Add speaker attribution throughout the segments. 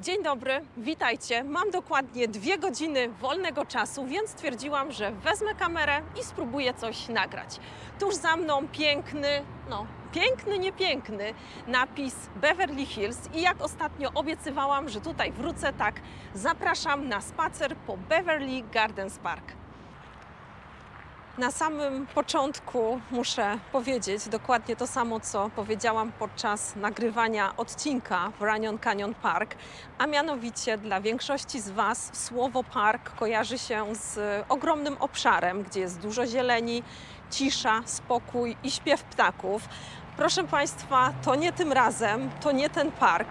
Speaker 1: Dzień dobry, witajcie. Mam dokładnie dwie godziny wolnego czasu, więc stwierdziłam, że wezmę kamerę i spróbuję coś nagrać. Tuż za mną piękny, no piękny, nie piękny napis Beverly Hills i jak ostatnio obiecywałam, że tutaj wrócę, tak zapraszam na spacer po Beverly Gardens Park. Na samym początku muszę powiedzieć dokładnie to samo, co powiedziałam podczas nagrywania odcinka w Runyon Canyon Park, a mianowicie dla większości z Was słowo park kojarzy się z ogromnym obszarem, gdzie jest dużo zieleni, cisza, spokój i śpiew ptaków. Proszę Państwa, to nie tym razem, to nie ten park.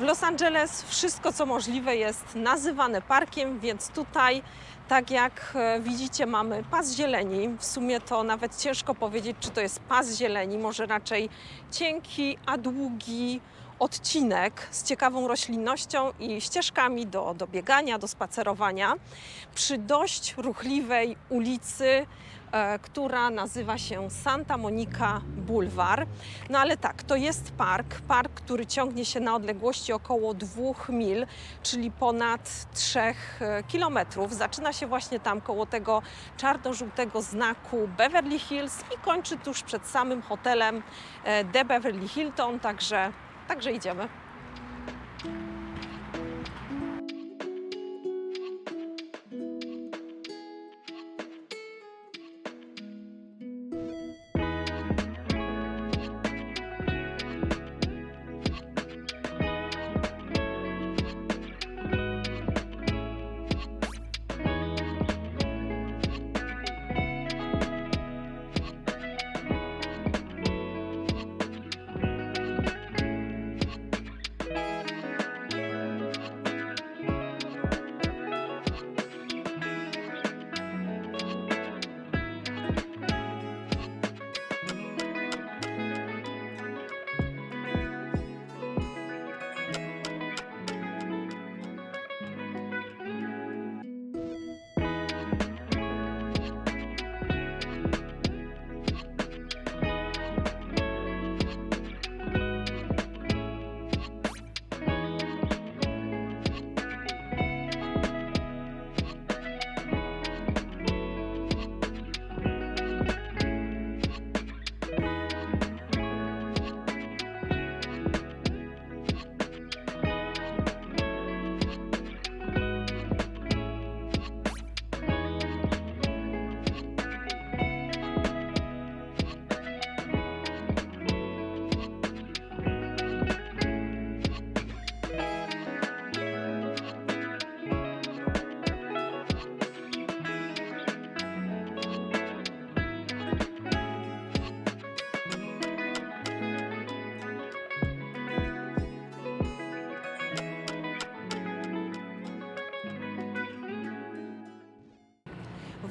Speaker 1: W Los Angeles wszystko, co możliwe, jest nazywane parkiem, więc tutaj tak jak e, widzicie, mamy pas zieleni. W sumie to nawet ciężko powiedzieć, czy to jest pas zieleni, może raczej cienki, a długi odcinek z ciekawą roślinnością i ścieżkami do, do biegania, do spacerowania przy dość ruchliwej ulicy, która nazywa się Santa Monica Boulevard. No ale tak, to jest park, park, który ciągnie się na odległości około dwóch mil, czyli ponad 3 kilometrów. Zaczyna się właśnie tam koło tego czarno-żółtego znaku Beverly Hills i kończy tuż przed samym hotelem e, The Beverly Hilton, także, także idziemy.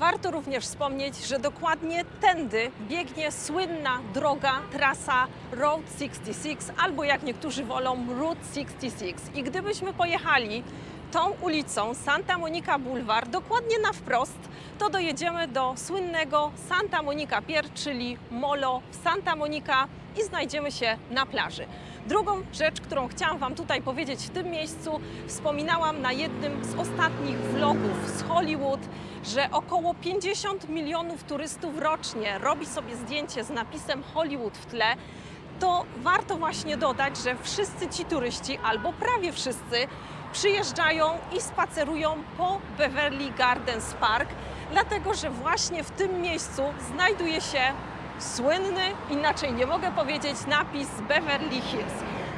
Speaker 1: Warto również wspomnieć, że dokładnie tędy biegnie słynna droga, trasa Road 66, albo jak niektórzy wolą Route 66. I gdybyśmy pojechali tą ulicą Santa Monica Boulevard dokładnie na wprost, to dojedziemy do słynnego Santa Monica Pier, czyli molo w Santa Monica i znajdziemy się na plaży. Drugą rzecz, którą chciałam Wam tutaj powiedzieć w tym miejscu, wspominałam na jednym z ostatnich vlogów z Hollywood, że około 50 milionów turystów rocznie robi sobie zdjęcie z napisem Hollywood w tle, to warto właśnie dodać, że wszyscy ci turyści, albo prawie wszyscy, przyjeżdżają i spacerują po Beverly Gardens Park, dlatego że właśnie w tym miejscu znajduje się słynny, inaczej nie mogę powiedzieć, napis Beverly Hills.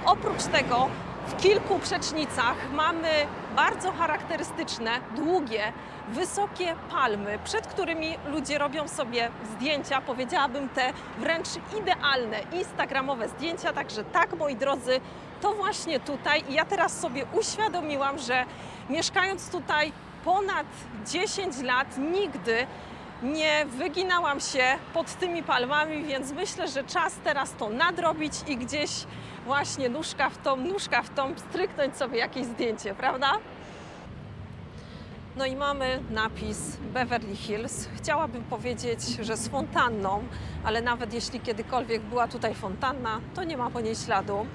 Speaker 1: Oprócz tego w kilku przecznicach mamy bardzo charakterystyczne, długie, wysokie palmy, przed którymi ludzie robią sobie zdjęcia, powiedziałabym te wręcz idealne instagramowe zdjęcia. Także tak, moi drodzy, to właśnie tutaj. I ja teraz sobie uświadomiłam, że mieszkając tutaj ponad 10 lat, nigdy nie wyginałam się pod tymi palmami, więc myślę, że czas teraz to nadrobić i gdzieś właśnie nóżka w tą, nóżka w tą, stryknąć sobie jakieś zdjęcie, prawda? No i mamy napis Beverly Hills. Chciałabym powiedzieć, że z fontanną, ale nawet jeśli kiedykolwiek była tutaj fontanna, to nie ma po niej śladu.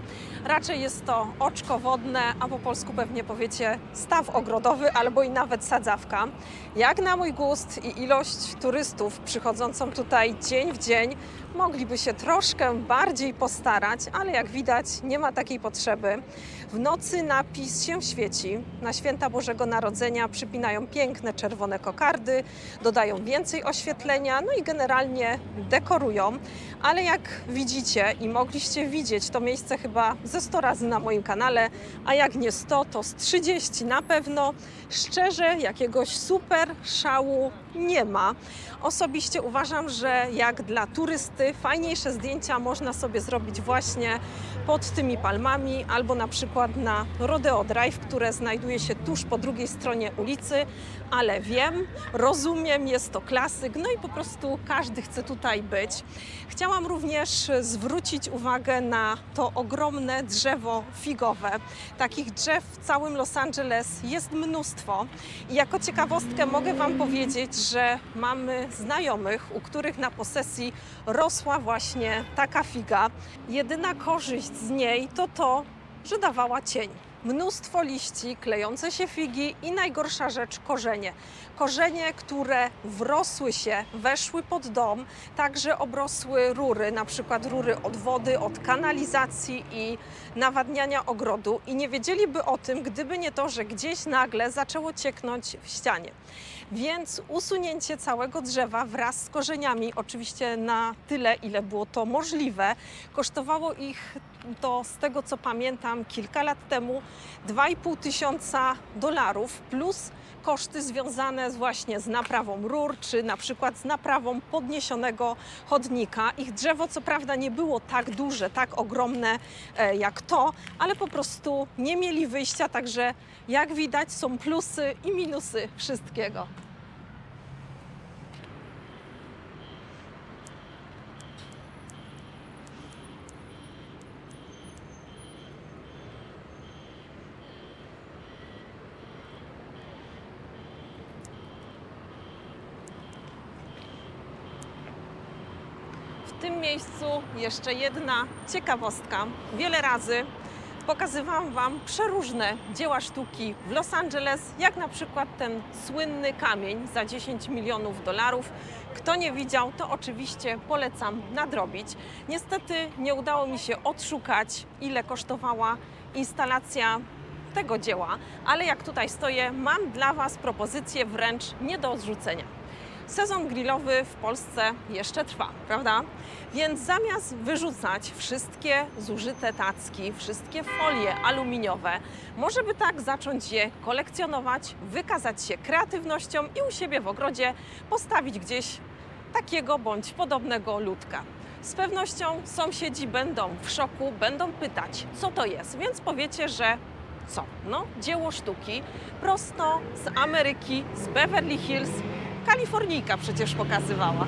Speaker 1: Raczej jest to oczko wodne, a po polsku pewnie powiecie staw ogrodowy albo i nawet sadzawka. Jak na mój gust i ilość turystów przychodzącą tutaj dzień w dzień, mogliby się troszkę bardziej postarać, ale jak widać, nie ma takiej potrzeby. W nocy napis się świeci. Na święta Bożego Narodzenia przypinają piękne czerwone kokardy, dodają więcej oświetlenia, no i generalnie dekorują. Ale jak widzicie i mogliście widzieć to miejsce chyba ze 100 razy na moim kanale, a jak nie 100, to z 30 na pewno. Szczerze, jakiegoś super szału nie ma. Osobiście uważam, że jak dla turysty fajniejsze zdjęcia można sobie zrobić właśnie pod tymi palmami albo na przykład na Rodeo Drive, które znajduje się tuż po drugiej stronie ulicy, ale wiem, rozumiem, jest to klasyk, no i po prostu każdy chce tutaj być. Chciałam również zwrócić uwagę na to ogromne drzewo figowe. Takich drzew w całym Los Angeles jest mnóstwo. I jako ciekawostkę mogę Wam powiedzieć, że mamy znajomych, u których na posesji rosła właśnie taka figa. Jedyna korzyść z niej to to, że dawała cień. Mnóstwo liści, klejące się figi i najgorsza rzecz korzenie. Korzenie, które wrosły się, weszły pod dom, także obrosły rury, na przykład rury od wody, od kanalizacji i nawadniania ogrodu i nie wiedzieliby o tym, gdyby nie to, że gdzieś nagle zaczęło cieknąć w ścianie. Więc usunięcie całego drzewa wraz z korzeniami, oczywiście na tyle, ile było to możliwe, kosztowało ich to z tego co pamiętam kilka lat temu 2,5 tysiąca dolarów plus koszty związane właśnie z naprawą rur, czy na przykład z naprawą podniesionego chodnika. Ich drzewo co prawda nie było tak duże, tak ogromne e, jak to, ale po prostu nie mieli wyjścia, także jak widać są plusy i minusy wszystkiego. W tym miejscu jeszcze jedna ciekawostka. Wiele razy pokazywałam Wam przeróżne dzieła sztuki w Los Angeles, jak na przykład ten słynny kamień za 10 milionów dolarów. Kto nie widział, to oczywiście polecam nadrobić. Niestety nie udało mi się odszukać, ile kosztowała instalacja tego dzieła, ale jak tutaj stoję, mam dla Was propozycję wręcz nie do odrzucenia. Sezon grillowy w Polsce jeszcze trwa, prawda? Więc zamiast wyrzucać wszystkie zużyte tacki, wszystkie folie aluminiowe, może by tak zacząć je kolekcjonować, wykazać się kreatywnością i u siebie w ogrodzie postawić gdzieś takiego bądź podobnego ludka. Z pewnością sąsiedzi będą w szoku, będą pytać, co to jest, więc powiecie, że co? No, dzieło sztuki prosto z Ameryki, z Beverly Hills. Kalifornijka przecież pokazywała.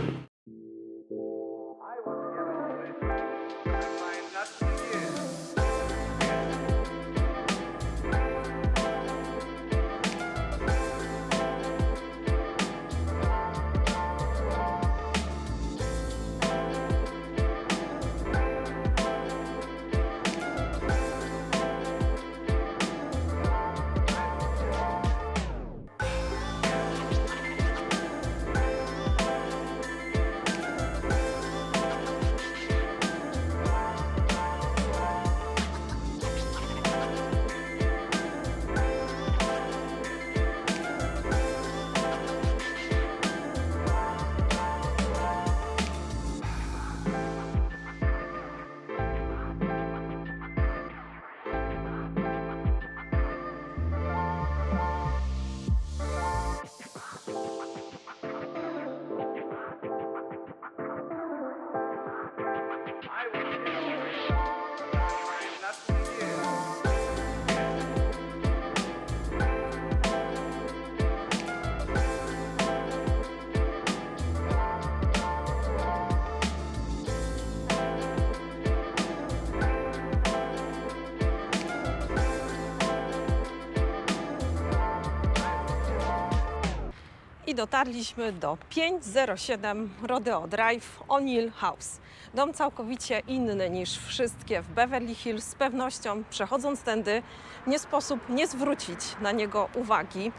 Speaker 1: I dotarliśmy do 507 Rodeo Drive O'Neill House. Dom całkowicie inny niż wszystkie w Beverly Hills. Z pewnością przechodząc tędy nie sposób nie zwrócić na niego uwagi.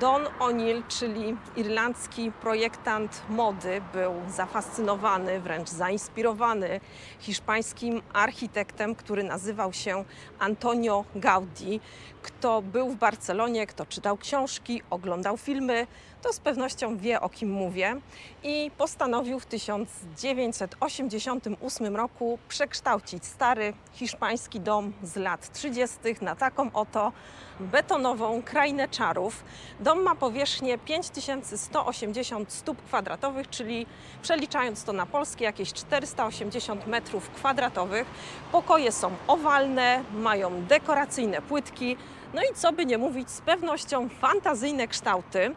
Speaker 1: Don O'Neill, czyli irlandzki projektant mody, był zafascynowany, wręcz zainspirowany hiszpańskim architektem, który nazywał się Antonio Gaudí. Kto był w Barcelonie, kto czytał książki, oglądał filmy, to z pewnością wie o kim mówię. I postanowił w 1988 roku przekształcić stary hiszpański dom z lat 30. na taką oto betonową krainę czarów. Dom ma powierzchnię 5180 stóp kwadratowych, czyli przeliczając to na polskie jakieś 480 metrów kwadratowych. Pokoje są owalne, mają dekoracyjne płytki, no i co by nie mówić, z pewnością fantazyjne kształty.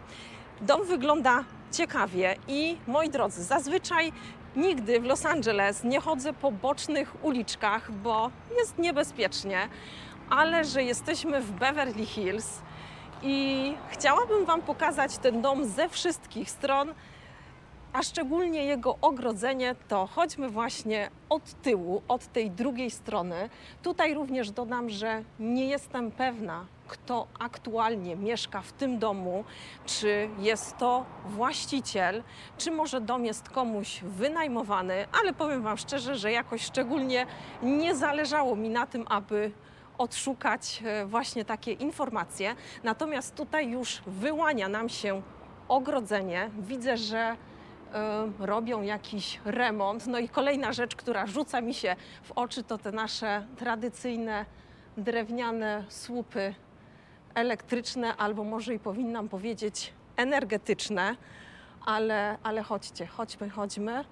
Speaker 1: Dom wygląda ciekawie i moi drodzy, zazwyczaj nigdy w Los Angeles nie chodzę po bocznych uliczkach, bo jest niebezpiecznie, ale że jesteśmy w Beverly Hills i chciałabym Wam pokazać ten dom ze wszystkich stron, a szczególnie jego ogrodzenie, to chodźmy właśnie od tyłu, od tej drugiej strony. Tutaj również dodam, że nie jestem pewna, kto aktualnie mieszka w tym domu, czy jest to właściciel, czy może dom jest komuś wynajmowany, ale powiem Wam szczerze, że jakoś szczególnie nie zależało mi na tym, aby odszukać e, właśnie takie informacje. Natomiast tutaj już wyłania nam się ogrodzenie. Widzę, że e, robią jakiś remont. No i kolejna rzecz, która rzuca mi się w oczy, to te nasze tradycyjne drewniane słupy elektryczne, albo może i powinnam powiedzieć energetyczne. Ale, ale chodźcie, chodźmy, chodźmy.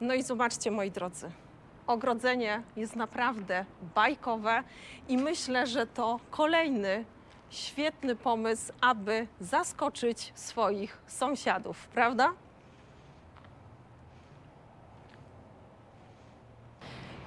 Speaker 1: No i zobaczcie, moi drodzy, ogrodzenie jest naprawdę bajkowe i myślę, że to kolejny świetny pomysł, aby zaskoczyć swoich sąsiadów, prawda?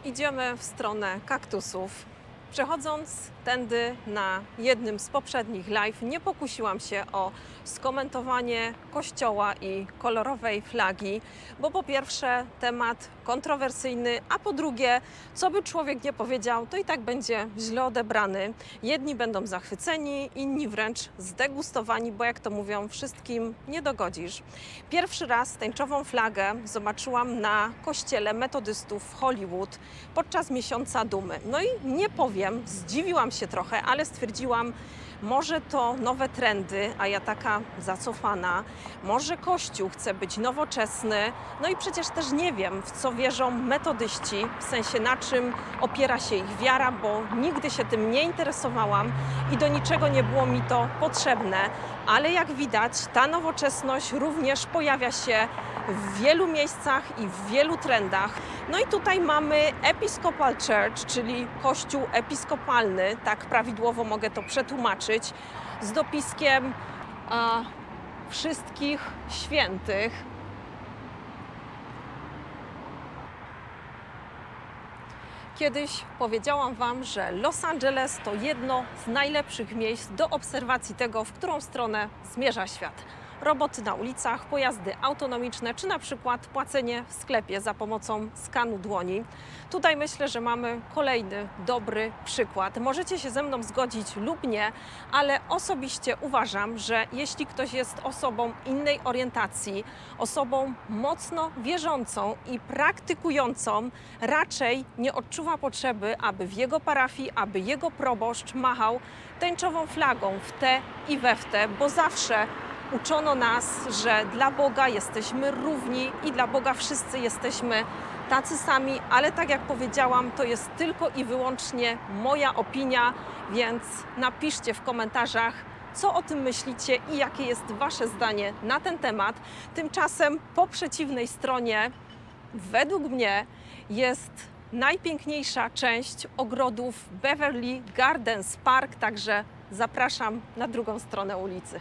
Speaker 1: Idziemy w stronę kaktusów. Przechodząc tędy na jednym z poprzednich live, nie pokusiłam się o skomentowanie kościoła i kolorowej flagi, bo po pierwsze temat kontrowersyjny, a po drugie, co by człowiek nie powiedział, to i tak będzie źle odebrany. Jedni będą zachwyceni, inni wręcz zdegustowani, bo jak to mówią, wszystkim nie dogodzisz. Pierwszy raz tęczową flagę zobaczyłam na kościele metodystów w Hollywood podczas miesiąca dumy. No i nie powiem, zdziwiłam się trochę, ale stwierdziłam, może to nowe trendy, a ja taka zacofana. Może Kościół chce być nowoczesny. No i przecież też nie wiem, w co wierzą metodyści, w sensie na czym opiera się ich wiara, bo nigdy się tym nie interesowałam i do niczego nie było mi to potrzebne. Ale jak widać, ta nowoczesność również pojawia się w wielu miejscach i w wielu trendach. No i tutaj mamy Episcopal Church, czyli kościół episkopalny, tak prawidłowo mogę to przetłumaczyć, z dopiskiem a, wszystkich świętych. Kiedyś powiedziałam Wam, że Los Angeles to jedno z najlepszych miejsc do obserwacji tego, w którą stronę zmierza świat. Roboty na ulicach, pojazdy autonomiczne, czy na przykład płacenie w sklepie za pomocą skanu dłoni. Tutaj myślę, że mamy kolejny dobry przykład. Możecie się ze mną zgodzić lub nie, ale osobiście uważam, że jeśli ktoś jest osobą innej orientacji, osobą mocno wierzącą i praktykującą, raczej nie odczuwa potrzeby, aby w jego parafii, aby jego proboszcz machał tęczową flagą w te i we w te, bo zawsze uczono nas, że dla Boga jesteśmy równi i dla Boga wszyscy jesteśmy tacy sami, ale tak jak powiedziałam, to jest tylko i wyłącznie moja opinia, więc napiszcie w komentarzach, co o tym myślicie i jakie jest Wasze zdanie na ten temat. Tymczasem po przeciwnej stronie, według mnie, jest najpiękniejsza część ogrodów Beverly Gardens Park, także zapraszam na drugą stronę ulicy.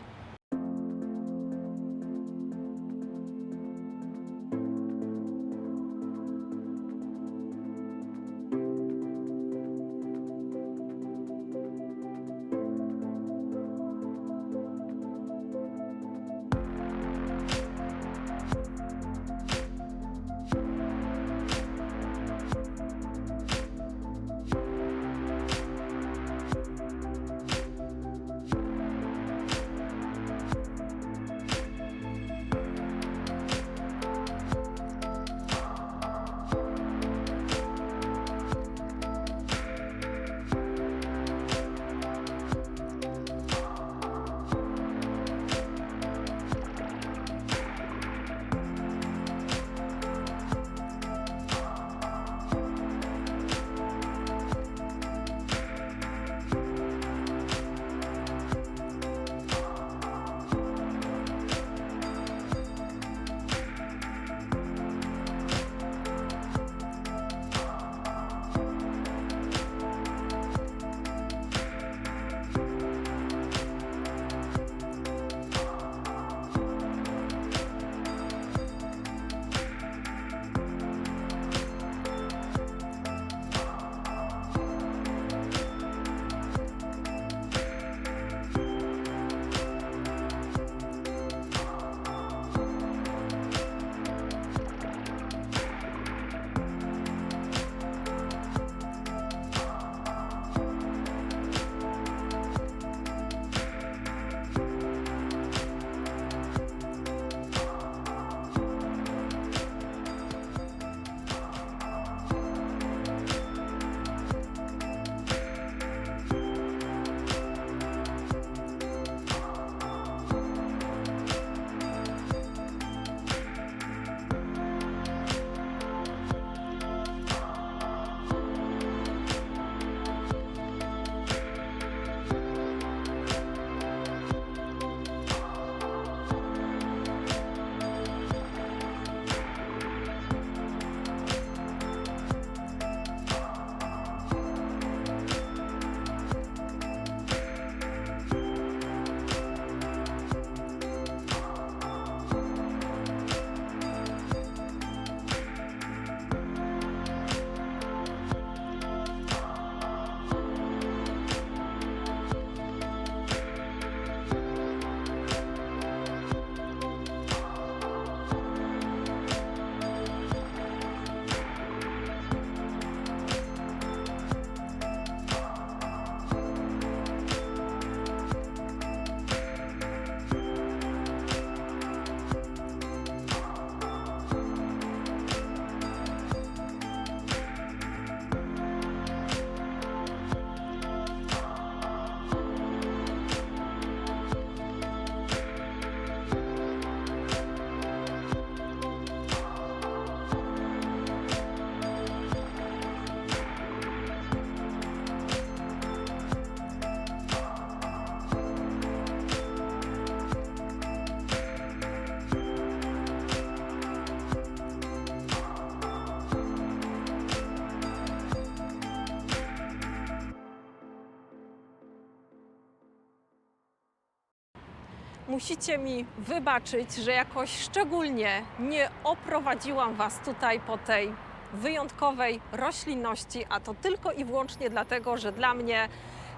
Speaker 1: Musicie mi wybaczyć, że jakoś szczególnie nie oprowadziłam Was tutaj po tej wyjątkowej roślinności, a to tylko i wyłącznie dlatego, że dla mnie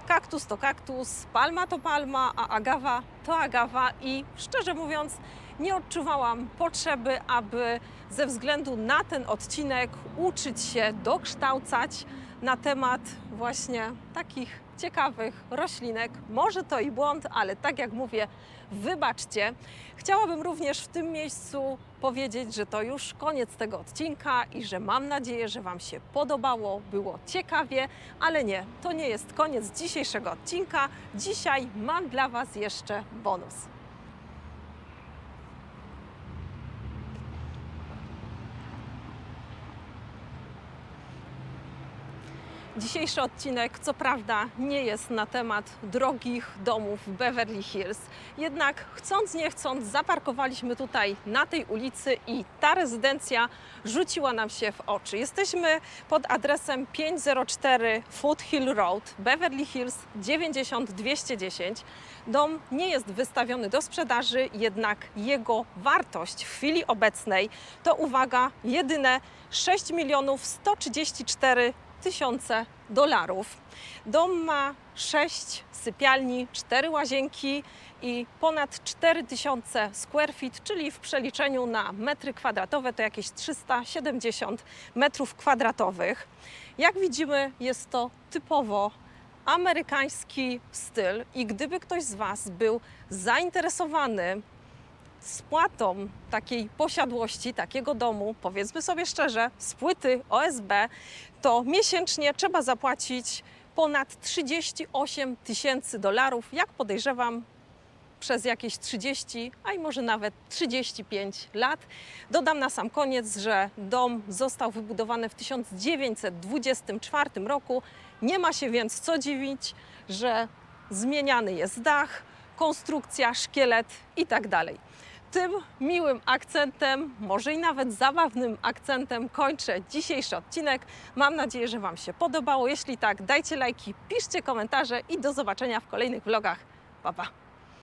Speaker 1: kaktus to kaktus, palma to palma, a agawa to agawa i szczerze mówiąc nie odczuwałam potrzeby, aby ze względu na ten odcinek uczyć się, dokształcać na temat właśnie takich ciekawych roślinek. Może to i błąd, ale tak jak mówię, wybaczcie. Chciałabym również w tym miejscu powiedzieć, że to już koniec tego odcinka i że mam nadzieję, że Wam się podobało, było ciekawie, ale nie, to nie jest koniec dzisiejszego odcinka. Dzisiaj mam dla Was jeszcze bonus. Dzisiejszy odcinek, co prawda, nie jest na temat drogich domów w Beverly Hills, jednak chcąc nie chcąc, zaparkowaliśmy tutaj na tej ulicy i ta rezydencja rzuciła nam się w oczy. Jesteśmy pod adresem 504 Foothill Road, Beverly Hills 90210. Dom nie jest wystawiony do sprzedaży, jednak jego wartość w chwili obecnej to uwaga, jedyne 6 milionów 134 tysiące dolarów. Dom ma 6 sypialni, 4 łazienki i ponad 4000 square feet, czyli w przeliczeniu na metry kwadratowe to jakieś 370 metrów kwadratowych. Jak widzimy, jest to typowo amerykański styl i gdyby ktoś z Was był zainteresowany spłatą takiej posiadłości, takiego domu, powiedzmy sobie szczerze, z płyty OSB, to miesięcznie trzeba zapłacić ponad 38 tysięcy dolarów, jak podejrzewam, przez jakieś 30, a i może nawet 35 lat. Dodam na sam koniec, że dom został wybudowany w 1924 roku. Nie ma się więc co dziwić, że zmieniany jest dach, konstrukcja, szkielet i tak. Tym miłym akcentem, może i nawet zabawnym akcentem kończę dzisiejszy odcinek. Mam nadzieję, że Wam się podobało. Jeśli tak, dajcie lajki, piszcie komentarze i do zobaczenia w kolejnych vlogach. Pa, pa!